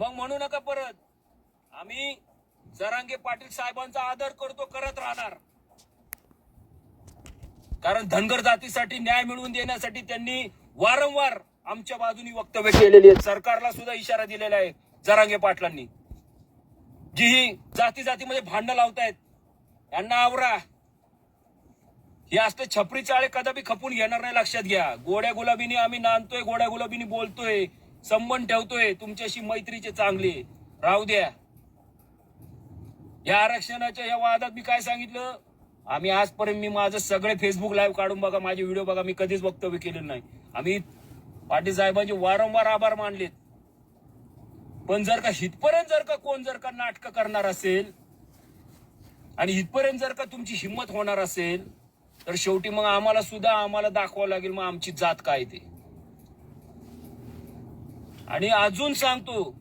मग म्हणू नका परत. आम्ही जरांगे पाटील साहेबांचा आदर करतो करत राहणार. कारण धनगर जातीसाठी न्याय मिळवून देण्यासाठी त्यांनी वारंवार आमच्या बाजूनी वक्तव्य केलेली आहेत. सरकारला सुद्धा इशारा दिलेला आहे जरांगे पाटलांनी. जी ही जाती जातीमध्ये भांडण लावतायत. यांना आवरा. हे असते छपरी चाळे कदापि खपून घेणार नाही लक्षात घ्या. गोड्या गुलाबीनी आम्ही नांदतोय गोड्या गुलाबीनी बोलतोय. संबंध ठेवतोय तुमच्याशी मैत्रीचे चांगले. राहू द्या. या आरक्षणाच्या या वादात मी काय सांगितलं? आम्ही आजपर्यंत मी माझं सगळे फेसबुक लाईव्ह काढून बघा माझे व्हिडिओ बघा मी कधीच वक्तव्य केलेलं नाही. आम्ही पाटील साहेबांचे वारंवार आभार मानलेत. पण जर का हितपर्यंत जर का कोण जर का नाटक करणार असेल आणि इथपर्यंत जर का तुमची हिंमत होणार असेल तर शेवटी मग आम्हाला सुद्धा आम्हाला दाखवावं लागेल मग आमची जात काय ते. आणि अजून सांगतो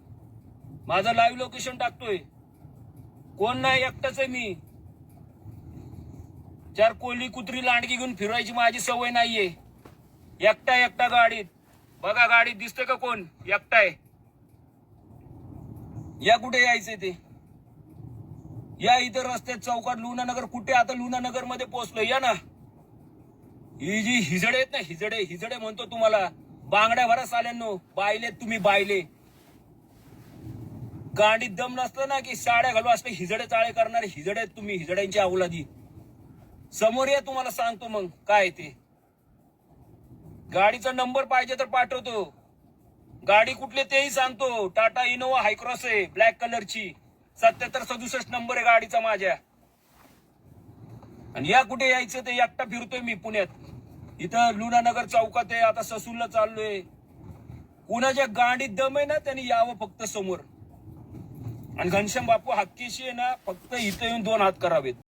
माझं लाईव्ह लोकेशन टाकतोय. कोण नाही एकटाच आहे मी. चार कोली कुत्री लांडगी घेऊन फिरवायची माझी सवय नाहीये. एकटा एकटा गाडीत. बघा गाडीत दिसतंय का कोण? एकटा आहे. या कुठे यायचंय ते? या इतर रस्त्यात चौकात लुनानगर कुठे? आता लुनानगरमध्ये पोहोचलो या ना. ही जी हिजडे आहेत ना हिजडे हिजडे म्हणतो तुम्हाला. बांगड्या भरा साल्यांनो. बायले तुम्ही बायले. गाडीत दम नसतं ना की साड्या घालू असते हिजडे चाळे करणारे हिजडे आहेत तुम्ही हिजड्यांची अवलादी. समोर या तुम्हाला सांगतो मग काय ते. गाडीचा नंबर पाहिजे तर पाठवतो. गाडी कुठले तेही सांगतो. टाटा इनोवा हायक्रॉस आहे ब्लॅक कलरची. सत्याहत्तर सदुसष्ट नंबर आहे गाडीचा माझ्या. आणि या कुठे यायचं ते एकटा फिरतोय मी पुण्यात. इथं लुनानगर चौकात आहे आता ससूलला चाललोय. कुणाच्या गाडीत दम आहे ना त्यांनी यावं फक्त समोर. आणि घनश्याम बापू हक्कीशी आहे ना फक्त इथं येऊन दोन हात करावेत.